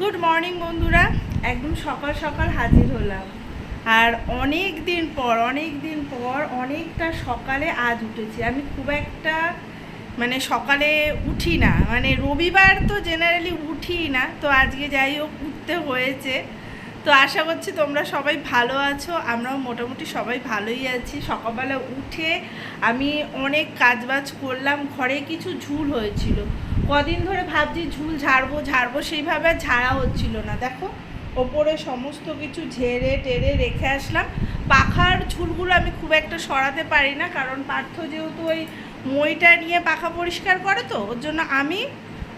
Good morning বন্ধুরা। একদম সকাল সকাল হাজির হলাম। আর অনেক দিন পর অনেক দিন পর অনেকটা সকালে আজ উঠেছি। আমি খুব একটা মানে সকালে উঠি না। মানে রবিবার তো জেনারেলি উঠি না। তো আজকে যাই হোক, উঠতে হয়েছে। তো আশা করছি তোমরা সবাই ভালো আছো, আমরাও মোটামুটি সবাই ভালোই আছি। সকালবেলা উঠে আমি অনেক কাজবাজ করলাম, ঘরে কিছু ঝুল হয়েছিল। কদিন ধরে ভাবছি ঝুল ঝাড়বো ঝাড়বো, সেইভাবে ঝাড়া হচ্ছিল না। দেখো, ওপরে সমস্ত কিছু ঝেড়ে টেরে রেখে আসলাম। পাখার ঝুলগুলো আমি খুব একটা সরাতে পারি না, কারণ পার্থ যেহেতু ওই মইটা নিয়ে পাখা পরিষ্কার করে তো, ওর জন্য আমি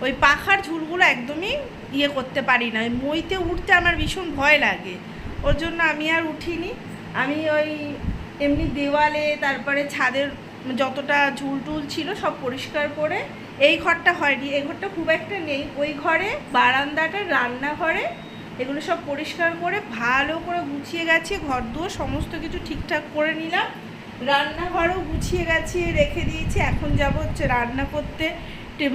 ওই পাখার ঝুলগুলো একদমই ইয়ে করতে পারি না। মইতে উঠতে আমার ভীষণ ভয় লাগে। ওর জন্য আমি আর উঠিনি। আমি ওই এমনি দেওয়ালে, তারপরে ছাদের যতটা ঝুল টুল ছিল সব পরিষ্কার করে এই ঘরটা হয়নি। এই ঘরটা খুব একটা নেই। ওই ঘরে বারান্দাটা, রান্নাঘরে এগুলো সব পরিষ্কার করে ভালো করে গুছিয়ে গেছে। ঘর দুয়ার সমস্ত কিছু ঠিকঠাক করে নিলাম। রান্নাঘরও গুছিয়ে গাছিয়ে রেখে দিয়েছি। এখন যাব হচ্ছে রান্না করতে।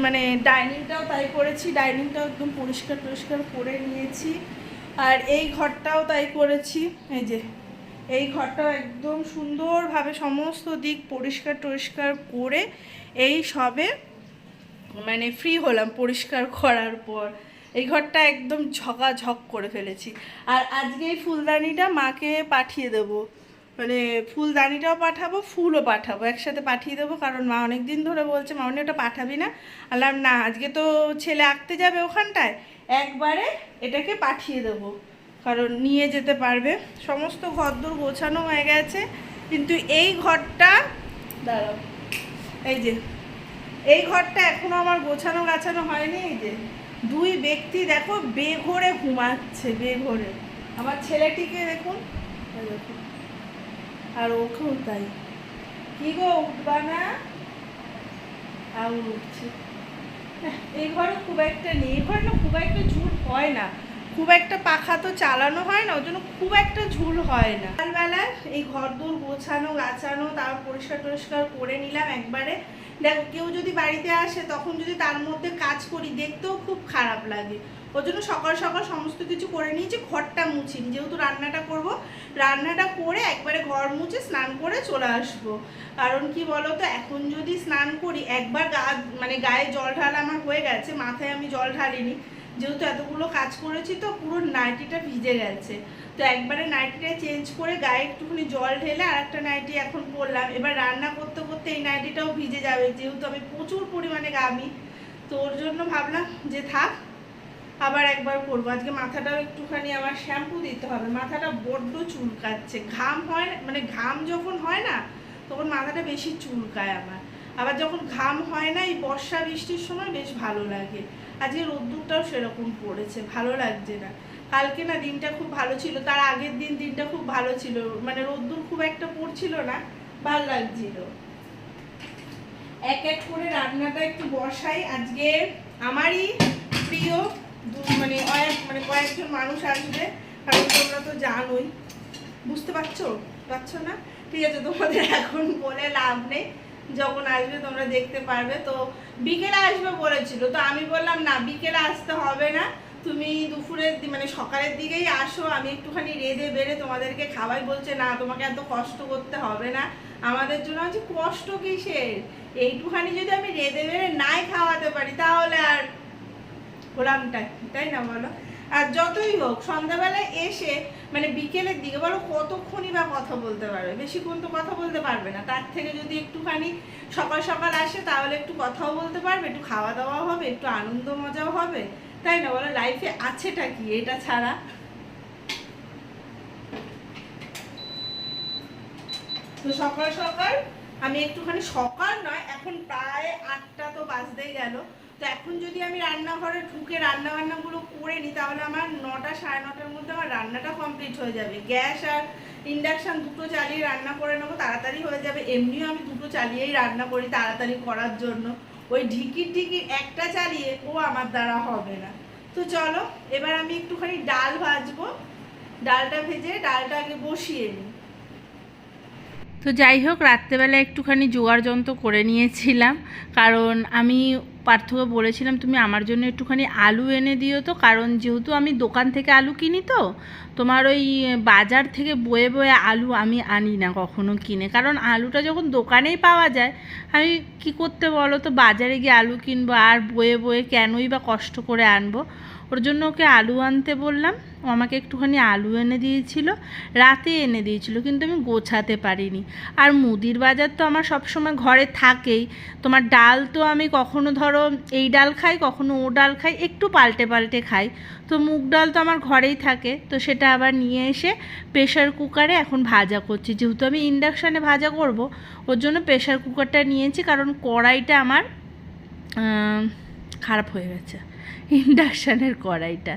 মানে ডাইনিংটাও তাই করেছি, ডাইনিংটাও একদম পরিষ্কার টরিষ্কার করে নিয়েছি। আর এই ঘরটাও তাই করেছি, এই যে, এই ঘরটাও একদম সুন্দরভাবে সমস্ত দিক পরিষ্কার টরিষ্কার করে এই সবে মানে ফ্রি হলাম পরিষ্কার করার পর। এই ঘরটা একদম ঝকাঝক করে ফেলেছি। আর আজকে এই ফুলদানিটা মাকে পাঠিয়ে দেবো। মানে ফুলদানিটাও পাঠাবো, ফুলও পাঠাবো, একসাথে পাঠিয়ে দেবো, কারণ মা অনেক দিন ধরে বলছে, মা ওটা পাঠাবি না? আলাম, না, আজকে তো ছেলে আঁকতে যাবে ওখানটায়, একবারে এটাকে পাঠিয়ে দেবো। কারণ নিয়ে যেতে পারবে। সমস্ত ঘরদোর গোছানো হয়ে গেছে, কিন্তু এই ঘরটা, দাঁড়াও, এই যে, এই ঘরটা এখনও আমার গোছানো গাছানো হয়নি, এই যে, দুই ব্যক্তি দেখো, বেঘরে ঘুমাচ্ছে, বেঘরে। আমার ছেলেটিকে দেখুন দেখুন। আর ওকেও তাই। কি গো উঠবা না? আর উঠছে। হ্যাঁ, এই ঘরে খুব একটা নেই। এই ঘরে না খুব একটা ঝুল হয় না। খুব একটা পাখা তো চালানো হয় না ওই জন্য খুব একটা ঝুল হয় না। সকালবেলায় এই ঘর দূর গোছানো গাছানো তার পরিষ্কার টরিষ্কার করে নিলাম একবারে। দেখো কেউ যদি বাড়িতে আসে তখন যদি তার মধ্যে কাজ করি দেখতেও খুব খারাপ লাগে। ওই জন্য সকাল সকাল সমস্ত কিছু করে নিয়েছি, ঘরটা মুছিনি যেহেতু রান্নাটা করব, রান্নাটা করে একবারে ঘর মুছে স্নান করে চলে আসব। কারণ কি বলতো, এখন যদি স্নান করি, একবার গা মানে গায়ে জল ঢালা আমার হয়ে গেছে, মাথায় আমি জল ঢালিনি। যেহেতু এতগুলো কাজ করেছি তো, পুরো নাইটিটা ভিজে গেছে। তো একবারে নাইটিটা চেঞ্জ করে গায়ে একটুখানি জল ঢেলে আর একটা নাইটি এখন পরলাম। এবার রান্না করতে করতে এই নাইটিটাও ভিজে যাবে, যেহেতু আমি প্রচুর পরিমাণে গামি তো ওর জন্য ভাবলাম যে থাক আবার একবার করব। আজকে মাথাটাও একটুখানি আমার শ্যাম্পু দিতে হবে। মাথাটা বড্ড চুলকাচ্ছে। ঘাম হয় মানে ঘাম যখন হয় না, তখন মাথাটা বেশি চুলকায় আমার আবার যখন ঘাম হয় না, এই বর্ষা বৃষ্টির সময় বেশ ভালো লাগে। আজকে রোদ্দুরটাও সেরকম পড়েছে, ভালো লাগছে না। কালকে না দিনটা খুব ভালো ছিল, তার আগের দিন দিনটা খুব ভালো ছিল। মানে রোদ্দুর খুব একটা পড়ছিল না, ভালো লাগছিল। এক এক করে রান্নাটা একটু বসাই। আজকে আমারই প্রিয় মানে অনেক মানে কয়েকজন মানুষ আসবে কারণ তোমরা তো জানোই। বুঝতে পারছ? পারছ না? ঠিক আছে তোমাদের এখন বলে লাভ নেই। যখন আসবে তোমরা দেখতে পারবে। তো বিকেলে আসবে বলেছিল। তো আমি বললাম না বিকেলে আসতে হবে না। তুমি দুপুরের মানে সকালের দিকেই আসো। আমি একটুখানি রেঁধে বেড়ে তোমাদেরকে খাওয়াই। বলছে না তোমাকে এত কষ্ট করতে হবে না। আমাদের জন্য হচ্ছে কষ্ট কিসের? এইটুখানি যদি আমি রেঁধে বেড়ে নাই খাওয়াতে পারি তাহলে আর গোলামটা কি, তাই না বলো? আর যতই হোক সন্ধ্যাবেলায় এসে মানে বিকেলের দিকে, বলো কতক্ষণই বা কথা বলতে পারবে? বেশিক্ষণ তো কথা বলতে পারবে না। তার থেকে যদি একটুখানি সকাল সকাল আসে, তাহলে একটু কথাও বলতে পারবে, একটু খাওয়া দাওয়া হবে, একটু আনন্দ মজাও হবে। তাই না বলো? লাইফে আছেটা কি? এটা ছাড়া। তো সকাল সকাল, আমি একটুখানি সকাল নয়, এখন প্রায় আটটা তো বাজতেই গেল। তো এখন যদি আমি রান্নাঘরে ঢুকে রান্না বান্নাগুলো করে নিই, তাহলে আমার নটা সাড়ে নটার মধ্যে আমার রান্নাটা কমপ্লিট হয়ে যাবে। গ্যাস আর ইন্ডাকশান দুটো চালিয়ে রান্না করে নেব, তাড়াতাড়ি হয়ে যাবে। এমনিও আমি দুটো চালিয়েই রান্না করি তাড়াতাড়ি করার জন্য। ওই ঢিকির ঢিকির একটা চালিয়ে ও আমার দ্বারা হবে না। তো চলো, এবার আমি একটুখানি ডাল ভাজবো। ডালটা ভেজে ডালটা আগে বসিয়ে নিই। তো যাই হোক, রাত্রেবেলা একটুখানি জোগাড় যন্ত্র করে নিয়েছিলাম। কারণ আমি পার্থকে বলেছিলাম, তুমি আমার জন্য একটুখানি আলু এনে দিও তো। কারণ যেহেতু আমি দোকান থেকে আলু কিনি তো, তোমার ওই বাজার থেকে বয়ে বয়ে আলু আমি আনি না কখনো কিনে। কারণ আলুটা যখন দোকানেই পাওয়া যায়, আমি কি করতে বলো তো, বাজারে গিয়ে আলু কিনবো আর বয়ে বয়ে কেনই বা কষ্ট করে আনব? ওর জন্য ওকে আলু আনতে বললাম। ও আমাকে একটুখানি আলু এনে দিয়েছিল, রাতে এনে দিয়েছিল, কিন্তু আমি গোছাতে পারিনি। আর মুদির বাজার তো আমার সবসময় ঘরে থাকেই। তোমার ডাল তো আমি কখনো ধরো এই ডাল খাই, কখনো ও ডাল খাই, একটু পাল্টে পাল্টে খাই। তো মুগ ডাল তো আমার ঘরেই থাকে, তো সেটা আবার নিয়ে এসে প্রেশার কুকারে এখন ভাজা করছি। যেহেতু আমি ইন্ডাকশানে ভাজা করব, ওর জন্য প্রেশার কুকারটা নিয়েছি, কারণ কড়াইটা আমার খারাপ হয়ে গেছে। ইন্ডাকশানের কড়াইটা।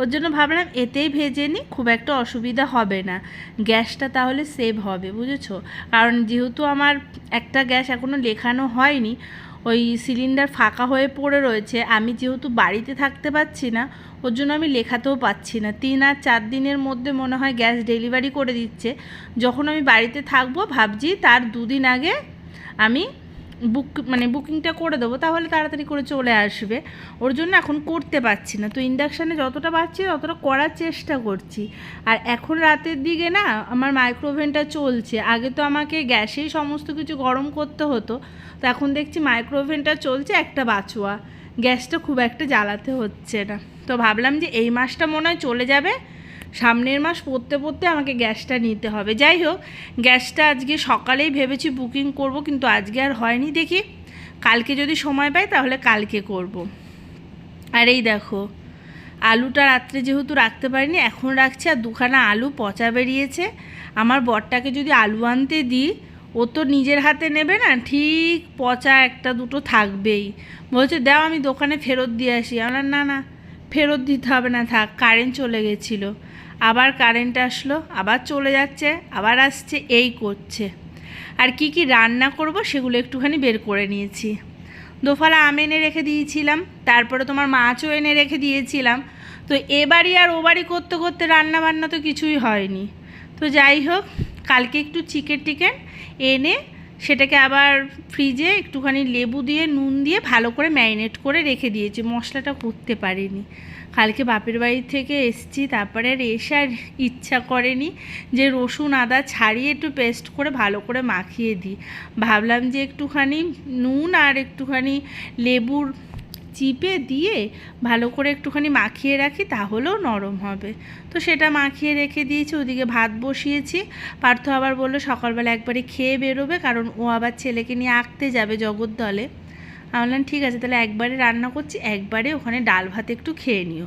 ওর জন্য ভাবলাম এতেই ভেজে নিই, খুব একটা অসুবিধা হবে না। গ্যাসটা তাহলে সেভ হবে, বুঝেছ? কারণ যেহেতু আমার একটা গ্যাস এখনও লেখানো হয়নি, ওই সিলিন্ডার ফাঁকা হয়ে পড়ে রয়েছে, আমি যেহেতু বাড়িতে থাকতে পারছি না, ওর জন্য আমি লেখাতেও পাচ্ছি না। তিন আর চার দিনের মধ্যে মনে হয় গ্যাস ডেলিভারি করে দিচ্ছে। যখন আমি বাড়িতে থাকব, ভাবছি তার দুদিন আগে আমি বুক মানে বুকিংটা করে দেবো, তাহলে তাড়াতাড়ি করে চলে আসবে। ওর জন্য এখন করতে পারছি না। তো ইন্ডাকশানে যতটা পারছি, ততটা করার চেষ্টা করছি। আর এখন রাতের দিকে না, আমার মাইক্রোওভেনটা চলছে। আগে তো আমাকে গ্যাসেই সমস্ত কিছু গরম করতে হতো। তো এখন দেখছি মাইক্রোওভেনটা চলছে একটা বাচুয়া গ্যাসটা খুব একটা জ্বালাতে হচ্ছে না। তো ভাবলাম যে এই মাসটা মনে হয় চলে যাবে। সামনের মাস পড়তে পড়তে আমাকে গ্যাসটা নিতে হবে। যাই হোক, গ্যাসটা আজকে সকালেই ভেবেছি বুকিং করব, কিন্তু আজকে আর হয়নি দেখি। কালকে যদি সময় পাই তাহলে কালকে করব। আর এই দেখো, আলুটা রাত্রে যেহেতু রাখতে পারিনি, এখন রাখছি আর দুখানা আলু পচা বেরিয়েছে। আমার বরটাকে যদি আলু আনতে দিই, ও তো নিজের হাতে নেবে না, ঠিক পচা একটা দুটো থাকবেই। বলছে, দাও, আমি দোকানে ফেরত দিয়ে আসি। আমার না না, ফেরত দিতে হবে না, থাক কারেন্ট চলে গেছিল। আবার কারেন্ট আসলো, আবার চলে যাচ্ছে, আবার আসছে, এই করছে। আর কি কি রান্না করব সেগুলো একটুখানি বের করে নিয়েছি। দোফালা আম এনে রেখে দিয়েছিলাম, তারপরে তোমার মাছও এনে রেখে দিয়েছিলাম। তো এবারই আর ওবারই করতে করতে রান্না বান্না তো কিছুই হয়নি। তো যাই হোক, কালকে একটু চিকেন টিকেন এনে সেটাকে আবার ফ্রিজে একটুখানি লেবু দিয়ে, নুন দিয়ে ভালো করে ম্যারিনেট করে রেখে দিয়েছি, মশলাটা করতে পারিনি। কালকে বাপের বাড়ি থেকে এসছি, তারপরে আর ইচ্ছা করেনি যে রসুন, আদা ছাড়িয়ে একটু পেস্ট করে ভালো করে মাখিয়ে দিই। ভাবলাম যে একটুখানি নুন আর একটুখানি লেবুর চিপে দিয়ে ভালো করে একটুখানি মাখিয়ে রাখি, তাহলেও নরম হবে। তো সেটা মাখিয়ে রেখে দিয়েছি, ওদিকে ভাত বসিয়েছি। পার্থ আবার বলল, সকালবেলা একবারে খেয়ে বেরোবে, কারণ ও আবার ছেলেকে নিয়ে আঁকতে যাবে জগদ্দলে। আমি বললাম, ঠিক আছে, তাহলে একবারে রান্না করছি, একবারে ওখানে ডাল ভাত একটু খেয়ে নিও।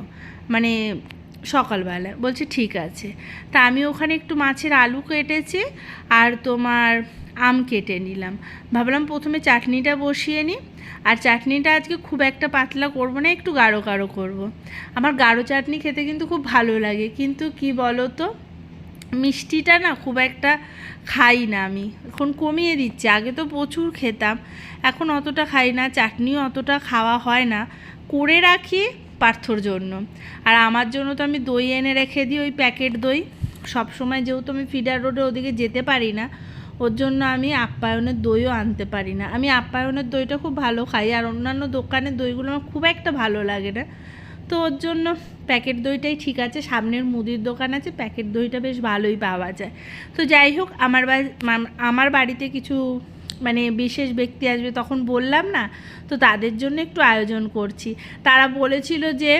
মানে সকালবেলা। বলছে, ঠিক আছে। তা আমি ওখানে একটু মাছের আলু কেটেছি আর তোমার আম কেটে নিলাম। ভাবলাম প্রথমে চাটনিটা বসিয়ে নিই। আর চাটনিটা আজকে খুব একটা পাতলা করব না, একটু গাঢ় গাঢ় করব। আমার গাঢ় চাটনি খেতে কিন্তু খুব ভালো লাগে। কিন্তু কি বলো তো মিষ্টিটা না খুব একটা খাই না আমি। এখন কমিয়ে দিচ্ছি। আগে তো প্রচুর খেতাম, এখন অতটা খাই না, চাটনিও অতটা খাওয়া হয় না। করে রাখি পার্থর জন্য। আর আমার জন্য তো আমি দই এনে রেখে দিই, ওই প্যাকেট দই। সব সময় যেহেতু আমি ফিডার রোডে ওদিকে যেতে পারি না, ওর জন্য আমি আপ্যায়নের দইও আনতে পারি না। আমি আপ্যায়নের দইটা খুব ভালো খাই, আর অন্যান্য দোকানের দইগুলো আমার খুব একটা ভালো লাগে না। তো ওর জন্য প্যাকেট দইটাই ঠিক আছে। সামনের মুদির দোকান আছে, প্যাকেট দইটা বেশ ভালোই পাওয়া যায়। তো যাই হোক, আমার আমার বাড়িতে কিছু মানে বিশেষ ব্যক্তি আসবে তখন বললাম না, তো তাদের জন্য একটু আয়োজন করছি। তারা বলেছিল যে,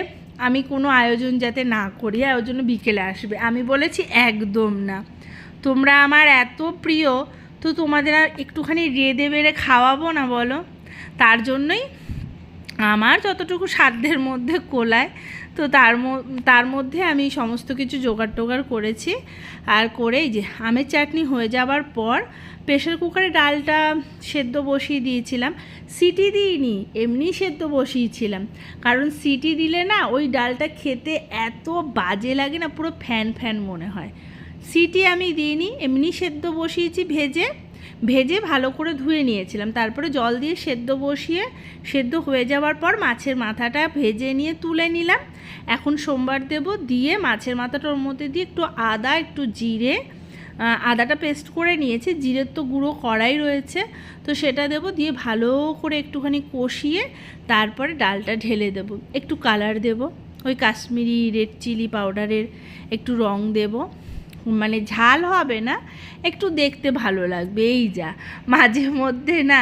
আমি কোনো আয়োজন যাতে না করি, আর ওর জন্য বিকেলে আসবে। আমি বলেছি, একদম না। তোমরা আমার এত প্রিয়, তো তোমাদের আর একটুখানি রেঁধে বেড়ে খাওয়াবো না বলো? তার জন্যই আমার যতটুকু সাধ্যের মধ্যে কোলায়, তো তার তার মধ্যে আমি সমস্ত কিছু জোগাড় টোগাড় করেছি। আর করেই যে আমের চাটনি হয়ে যাবার পর প্রেশার কুকারে ডালটা সেদ্ধ বসিয়ে দিয়েছিলাম। সিটি দিইনি, এমনি সেদ্ধ বসিয়েছিলাম। কারণ সিটি দিলে না ওই ডালটা খেতে এত বাজে লাগে না, পুরো ফ্যান ফ্যান মনে হয়। সিটি আমি দিইনি, এমনি সেদ্ধ বসিয়েছি ভেজে। ভেজে ভালো করে ধুয়ে নিয়েছিলাম। তারপরে জল দিয়ে সেদ্ধ বসিয়ে, সেদ্ধ হয়ে যাওয়ার পর মাছের মাথাটা ভেজে নিয়ে তুলে নিলাম। এখন সোমবার দেব দিয়ে মাছের মাথাটা ওর মধ্যে দিয়ে একটু আদা, একটু জিরে আদাটা পেস্ট করে নিয়েছি। জিরের তো গুঁড়ো কড়াই রয়েছে, তো সেটা দেবো দিয়ে ভালো করে একটুখানি কষিয়ে তারপরে ডালটা ঢেলে দেবো। একটু কালার দেবো, ওই কাশ্মীরি রেড চিলি পাউডারের একটু রং দেবো। মানে ঝাল হবে না, একটু দেখতে ভালো লাগবে, এই যা। মাঝে মধ্যে না,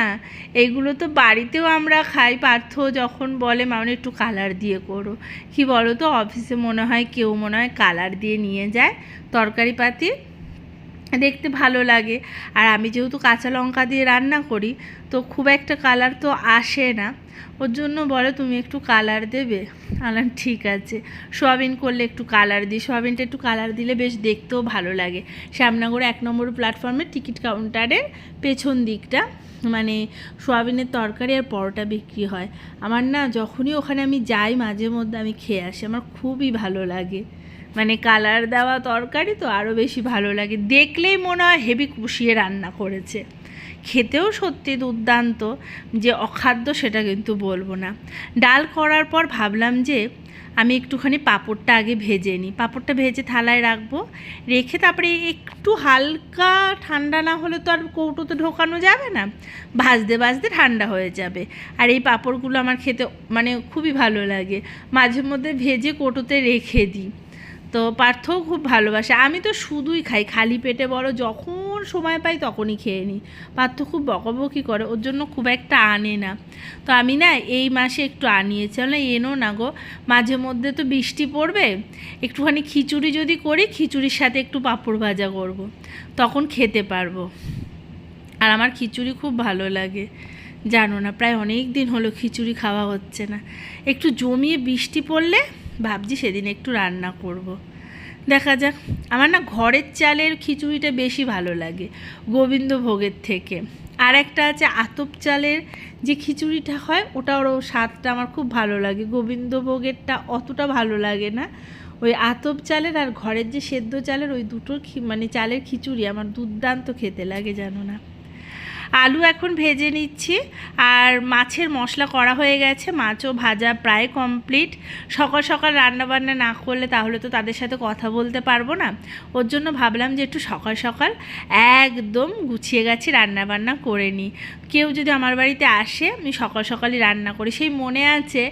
এগুলো তো বাড়িতেও আমরা খাই, পার্থ যখন বলে মানে একটু কালার দিয়ে করো। কি বলো তো অফিসে মনে হয়, কেউ মনে হয় কালার দিয়ে নিয়ে যায় তরকারি পাতি দেখতে ভালো লাগে। আর আমি যেহেতু কাঁচা লঙ্কা দিয়ে রান্না করি, তো খুব একটা কালার তো আসে না। ওর জন্য বলে তুমি একটু কালার দেবে। আলাম ঠিক আছে। সোয়াবিন করলে একটু কালার দিই। সোয়াবিনটা একটু কালার দিলে বেশ দেখতেও ভালো লাগে। শ্যামনগর এক নম্বর প্ল্যাটফর্মের টিকিট কাউন্টারের পেছন দিকটা। মানে সোয়াবিনের তরকারি আর পরোটা বিক্রি হয়। আমার না যখনই ওখানে আমি যাই, মাঝে মধ্যে আমি খেয়ে আসি। আমার খুবই ভালো লাগে। মানে কালার দেওয়া তরকারি তো আরও বেশি ভালো লাগে। দেখলেই মনে হয় হেভি কুশিয়ে রান্না করেছে। খেতেও সত্যি দুর্দান্ত, যে অখাদ্য সেটা কিন্তু বলব না। ডাল করার পর ভাবলাম যে আমি একটুখানি পাঁপড়টা আগে ভেজে নিই। পাঁপড়টা ভেজে থালায় রাখব, রেখে তারপরে একটু হালকা ঠান্ডা না হলে তো আর কৌটোতে ঢোকানো যাবে না। ভাজতে ভাজতে ঠান্ডা হয়ে যাবে। আর এই পাঁপড়গুলো আমার খেতে মানে খুবই ভালো লাগে। মাঝে মধ্যে ভেজে কৌটোতে রেখে দিই। তো পার্থও খুব ভালোবাসে। আমি তো শুধুই খাই, খালি পেটে বড় যখন সময় পাই তখনই খেয়ে নিই। পার্থ খুব বকবকি করে, ওর জন্য খুব একটা আনে না। তো আমি না এই মাসে একটু আনিয়েছি। না এনো না গো, মাঝে মধ্যে তো বৃষ্টি পড়বে। একটুখানি খিচুড়ি যদি করি, খিচুড়ির সাথে একটু পাঁপড় ভাজা করব। তখন খেতে পারব। আর আমার খিচুড়ি খুব ভালো লাগে। জানো না, প্রায় অনেক দিন হলো খিচুড়ি খাওয়া হচ্ছে না। একটু জমিয়ে বৃষ্টি পড়লে ভাবছি সেদিন একটু রান্না করব। দেখা যাক। আমার না ঘরের চালের খিচুড়িটা বেশি ভালো লাগে গোবিন্দভোগের থেকে। আর একটা আছে আতপ চালের যে খিচুড়িটা হয় ওটা ওর স্বাদটা আমার খুব ভালো লাগে। গোবিন্দভোগেরটা অতটা ভালো লাগে না। ওই আতপ চালের আর ঘরের যে সেদ্ধ চালের ওই দুটোর খি- মানে চালের খিচুড়ি আমার দুর্দান্ত খেতে লাগে, জানো না? আলু এখন ভেজে নিচ্ছি, আর মাছের মশলা করা হয়ে গেছে, মাছও ভাজা প্রায় কমপ্লিট সকাল সকাল রান্না বান্না না করলে তাহলে তো তাদের সাথে কথা বলতে পারব না। ওর জন্য ভাবলাম যে একটু সকাল সকাল একদম গুছিয়ে গেছি রান্না বান্না করে নিই। কেউ যদি আমার বাড়িতে আসে, আমি সকাল সকালই রান্না করি। সেই মনে আছে,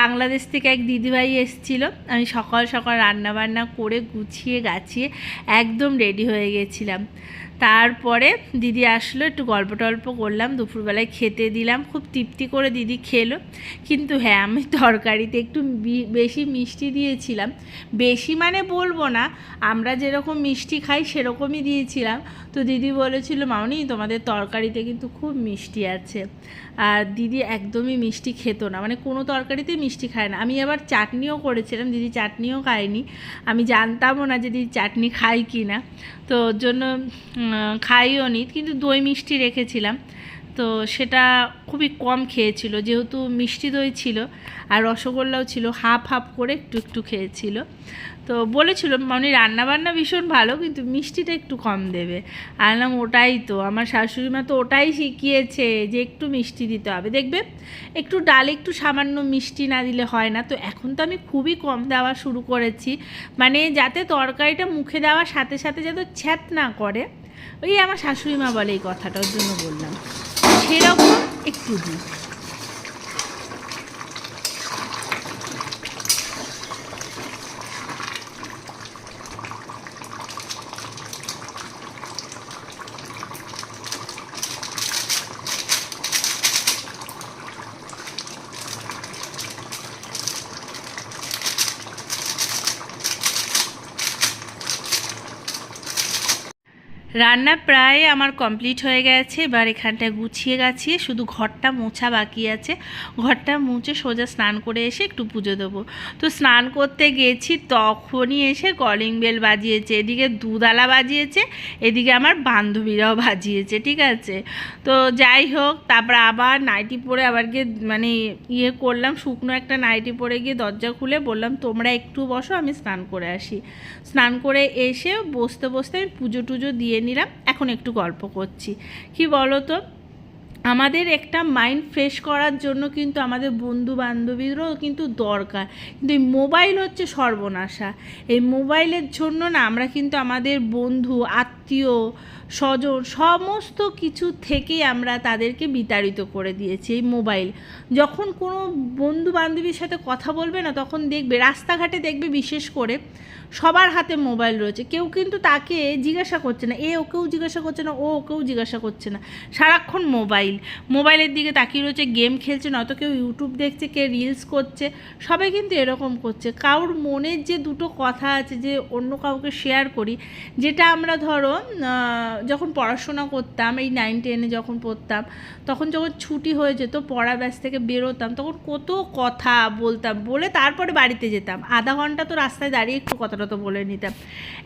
বাংলাদেশ থেকে এক দিদিভাই এসেছিল, আমি সকাল সকাল রান্না বান্না করে গুছিয়ে গাছিয়ে একদম রেডি হয়ে গেছিলাম। তারপরে দিদি আসলো, একটু গল্প টল্প করলাম, দুপুরবেলায় খেতে দিলাম, খুব তৃপ্তি করে দিদি খেলো। কিন্তু হ্যাঁ আমি তরকারিতে একটু বেশি মিষ্টি দিয়েছিলাম। বেশি মানে বলব না, আমরা যেরকম মিষ্টি খাই সেরকমই দিয়েছিলাম। তো দিদি বলেছিল মামনি তোমাদের তরকারিতে কিন্তু খুব মিষ্টি আছে। আর দিদি একদমই মিষ্টি খেত না মানে কোনো তরকারিতে মিষ্টি খায় না। আমি আবার চাটনিও করেছিলাম, দিদি চাটনিও খায়নি। আমি জানতামও না যে দিদি চাটনি খাই কি না তো জন্য খাইও নি কিন্তু দই মিষ্টি রেখেছিলাম। তো সেটা খুবই কম খেয়েছিল, যেহেতু মিষ্টি দই ছিল আর রসগোল্লাও ছিল, হাফ হাফ করে একটু একটু খেয়েছিল। তো বলেছিল মানে রান্নাবান্না ভীষণ ভালো, কিন্তু মিষ্টিটা একটু কম দেবে। আর নাম ওটাই তো, আমার শাশুড়ি মা তো ওটাই শিখিয়েছে যে একটু মিষ্টি দিতে হবে। দেখবে, একটু ডালে একটু সামান্য মিষ্টি না দিলে হয় না, তো এখন তো আমি খুবই কম দেওয়া শুরু করেছি। মানে যাতে তরকারিটা মুখে দেওয়ার সাথে সাথে যাতে ছ্যাত না করে, ওই আমার শাশুড়ি মা বলে এই কথাটার জন্য বললাম। সেরকম একটু দিই রান্না প্রায় আমার কমপ্লিট হয়ে গেছে, এবার এখানটা গুছিয়ে গাছিয়ে শুধু ঘরটা মোছা বাকি আছে। ঘরটা মুছে সোজা স্নান করে এসে একটু পুজো দেবো। তো স্নান করতে গেছি, তখনই এসে কলিং বেল বাজিয়েছে, এদিকে দুধালা বাজিয়েছে, এদিকে আমার বান্ধবীরাও বাজিয়েছে, ঠিক আছে? তো যাই হোক, তারপর আবার নাইটি পরে আবার গিয়ে মানে ইয়ে করলাম, শুকনো একটা নাইটি পরে গিয়ে দরজা খুলে বললাম, তোমরা একটু বসো, আমি স্নান করে আসি। স্নান করে এসে বসতে বসতে আমি পুজো টুজো দিয়ে নিলাম, এখন একটু গল্প করছি। কি বলো তো আমাদের একটা মাইন্ড ফ্রেশ করার জন্য কিন্তু আমাদের বন্ধু বান্ধবীরও কিন্তু দরকার। কিন্তু এই মোবাইল হচ্ছে সর্বনাশা। এই মোবাইলের জন্য না আমরা কিন্তু আমাদের বন্ধু, আত্মীয় স্বজন সমস্ত কিছু থেকেই আমরা তাদেরকে বিতাড়িত করে দিয়েছি এই মোবাইল। যখন কোনো বন্ধু বান্ধবীর সাথে কথা বলবে না, তখন দেখবে, রাস্তাঘাটে দেখবে বিশেষ করে সবার হাতে মোবাইল রয়েছে। কেউ কিন্তু তাকে জিজ্ঞাসা করছে না, এ ওকেও জিজ্ঞাসা করছে না, ও ওকেও জিজ্ঞাসা করছে না। সারাক্ষণ মোবাইল। মোবাইলের দিকে তাকিয়ে রয়েছে, গেম খেলছে, নয়তো কেউ ইউটিউব দেখছে কে রিলস করছে, সবাই কিন্তু এরকম করছে। কারোর মনের যে দুটো কথা আছে, যে অন্য কাউকে শেয়ার করি, যেটা আমরা ধরো যখন পড়াশোনা করতাম, এই নাইন টেনে যখন পড়তাম, তখন যখন ছুটি হয়ে যেত, পড়া ব্যাস থেকে বেরোতাম, তখন কত কথা বলতাম, বলে তারপরে বাড়িতে যেতাম। আধা ঘণ্টা তো রাস্তায় দাঁড়িয়ে একটু কথাটা তো বলে নিতাম।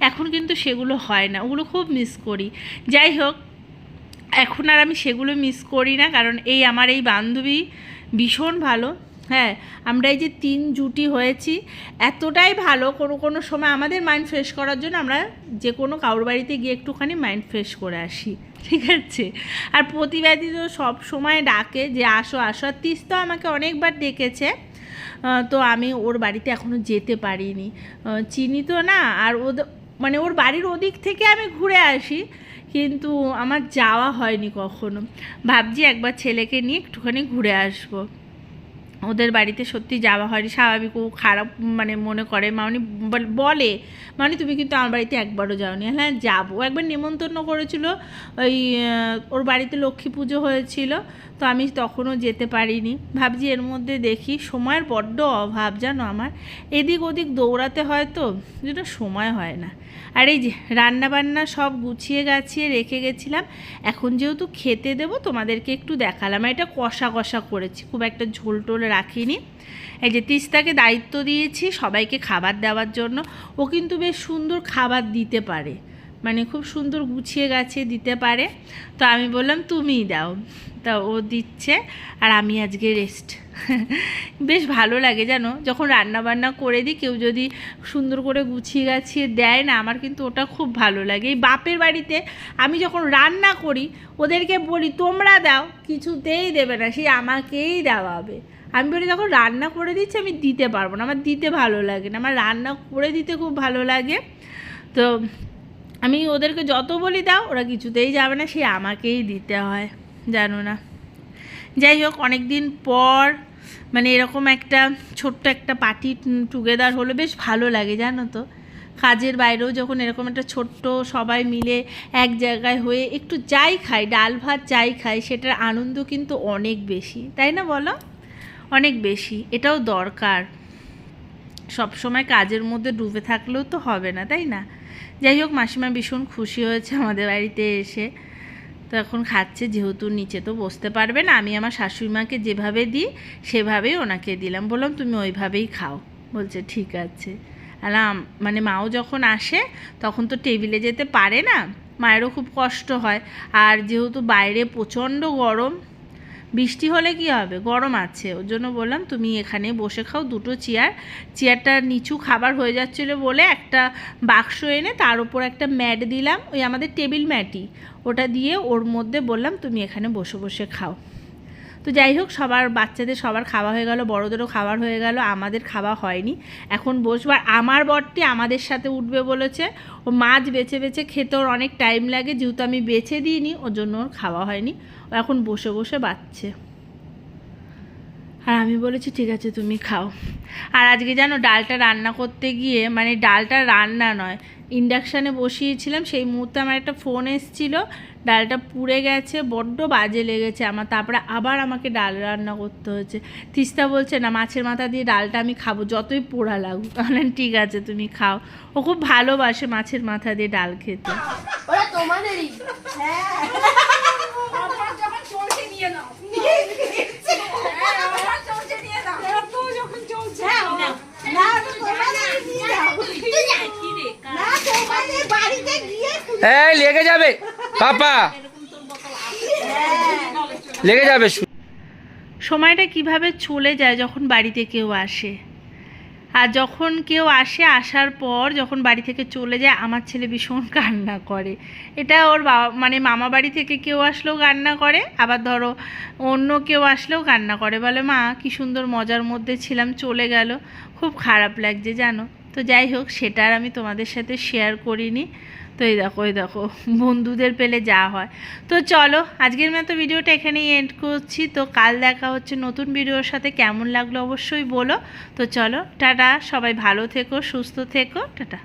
এখন কিন্তু সেগুলো হয় না, ওগুলো খুব মিস করি। যাই হোক, এখন আর আমি সেগুলো মিস করি না, কারণ এই আমার এই বান্ধবী ভীষণ ভালো। হ্যাঁ আমরা এই যে তিন জুটি হয়েছি, এতটাই ভালো কোনো কোনো সময় আমাদের মাইন্ড ফ্রেশ করার জন্য আমরা যে কোনো কারোর বাড়িতে গিয়ে একটুখানি মাইন্ড ফ্রেশ করে আসি, ঠিক আছে? আর প্রতিবাদী তো সব সময় ডাকে যে, আসো আসো। আর তিস তিস্তা আমাকে অনেকবার ডেকেছে তো আমি ওর বাড়িতে এখনও যেতে পারিনি। চিনি তো না, আর ওদের মানে ওর বাড়ির ওদিক থেকে আমি ঘুরে আসি, কিন্তু আমার যাওয়া হয়নি কখনো। ভাবছি একবার ছেলেকে নিয়ে একটুখানি ঘুরে আসব। ওদের বাড়িতে সত্যি যাওয়া হয়নি, স্বাভাবিক, ও খারাপ মানে মনে করে। মামনি বল- মানে তুমি কিন্তু আমার বাড়িতে একবারও যাওনি। হ্যাঁ যাব। একবার নেমন্তন্ন করেছিল, ওই ওর বাড়িতে লক্ষ্মী পুজো হয়েছিল, তো আমি তখনও যেতে পারিনি। ভাবছি এর মধ্যে দেখি, সময়ের বড্ড অভাব জানো আমার। এদিক ওদিক দৌড়াতে হয় তো যেটা সময় হয় না। আর এই যে রান্না বান্না সব গুছিয়ে গাছিয়ে রেখে গেছিলাম, এখন যেহেতু খেতে দেবো তোমাদেরকে একটু দেখালাম। এটা কষা কষা করেছি, খুব একটা ঝোল টোল রাখিনি। এই যে তিস্তাকে দায়িত্ব দিয়েছি সবাইকে খাবার দেওয়ার জন্য। ও কিন্তু বেশ সুন্দর খাবার দিতে পারে মানে খুব সুন্দর গুছিয়ে গাছিয়ে দিতে পারে। তো আমি বললাম, তুমিই দাও। তা ও দিচ্ছে আর আমি আজকে রেস্ট বেশ ভালো লাগে জানো, যখন রান্না বান্না করে দিই, কেউ যদি সুন্দর করে গুছিয়ে গাছিয়ে দেয় না, আমার কিন্তু ওটা খুব ভালো লাগে। এই বাপের বাড়িতে আমি যখন রান্না করি, ওদেরকে বলি, তোমরা দাও, কিছুতেই দেবে না সেই আমাকেই দেওয়াবে। আমি বলি যখন রান্না করে দিচ্ছি, আমি দিতে পারব না। আমার দিতে ভালো লাগে না, আমার রান্না করে দিতে খুব ভালো লাগে। তো আমি ওদেরকে যত বলি, দাও, ওরা কিছুতেই যাবে না, সে আমাকেই দিতে হয়। জানো না। যাই হোক অনেক দিন পর মানে এরকম একটা ছোট্ট একটা পার্টি টুগেদার হলো, বেশ ভালো লাগে, জানো তো। কাজের বাইরেও যখন এরকম একটা ছোট্ট সবাই মিলে এক জায়গায় হয়ে একটু যাই খাই, ডাল ভাত যাই খাই, সেটার আনন্দ কিন্তু অনেক বেশি, তাই না বলো? অনেক বেশি, এটাও দরকার। সব সময় কাজের মধ্যে ডুবে থাকলেও তো হবে না, তাই না? যাই হোক, মাসিমা ভীষণ খুশি হয়েছে আমাদের বাড়িতে এসে। তো এখন খাচ্ছে, যেহেতু নিচে তো বসতে পারবে না, আমি আমার শাশুড়িমাকে যেভাবে দিই, সেভাবেই ওনাকে দিলাম। বললাম, তুমি ওইভাবেই খাও। বলছে, ঠিক আছে। আলাম মানে মাও যখন আসে, তখন তো টেবিলে যেতে পারে না, মায়েরও খুব কষ্ট হয়। আর যেহেতু বাইরে প্রচণ্ড গরম বৃষ্টি হলে কি হবে? গরম আছে। ওর জন্য বললাম, তুমি এখানে বসে খাও দুটো চেয়ার। চেয়ারটা নিচু খাবার হয়ে যাচ্ছিল বলে একটা বাক্স এনে তার উপর একটা ম্যাট দিলাম, ওই আমাদের টেবিল ম্যাটই। ওটা দিয়ে ওর মধ্যে বললাম, তুমি এখানে বসে বসে খাও। তো যাই হোক, সবার বাচ্চাদের সবার খাওয়া হয়ে গেল, বড়োদেরও খাবার হয়ে গেল, আমাদের খাওয়া হয়নি। এখন বসবার আমার বরটি আমাদের সাথে উঠবে বলেছে। ও মাছ বেছে বেছে খেতে ওর অনেক টাইম লাগে, যেহেতু আমি বেছে দিইনি, ওর জন্য ওর খাওয়া হয়নি। এখন বসে বসে বাচ্ছে। আর আমি বলেছি, ঠিক আছে, তুমি খাও। আর আজকে জানো, ডালটা রান্না করতে গিয়ে মানে ডালটা রান্না নয়, ইন্ডাকশানে বসিয়েছিলাম, সেই মুহূর্তে আমার একটা ফোন এসেছিল, ডালটা পুড়ে গেছে, বড্ড বাজে লেগেছে আমার, তারপরে আবার আমাকে ডাল রান্না করতে হয়েছে। তিস্তা বলছে, না, মাছের মাথা দিয়ে ডালটা আমি খাব, যতই পোড়া লাগুক। বললেন ঠিক আছে, তুমি খাও। ও খুব ভালোবাসে মাছের মাথা দিয়ে ডাল খেতে। নিয়ে লেগে যাবে। পাপা। লেগে যাবে। সময়টা কীভাবে চলে যায় যখন বাড়িতে কেউ আসে? আর যখন কেউ আসে, আসার পর যখন বাড়ি থেকে চলে যায়, আমার ছেলে ভীষণ কান্না করে। এটা ওর বাবা মানে মামা বাড়ি থেকে কেউ আসলেও কান্না করে, আবার ধরো অন্য কেউ আসলেও কান্না করে। বলে, মা, কি সুন্দর মজার মধ্যে ছিলাম, চলে গেল। খুব খারাপ লাগছে, জানো? তো যাই হোক, সেটা আর আমি তোমাদের সাথে শেয়ার করিনি। তো এই দেখো এই দেখো, বন্ধুদের পেলে যা হয়। তো চলো, আজকের মতো ভিডিওটা এখানেই এন্ড করছি। তো কাল দেখা হচ্ছে নতুন ভিডিওর সাথে। কেমন লাগল অবশ্যই বলো। তো চলো, টাটা, সবাই ভালো থেকো, সুস্থ থেকো, টাটা।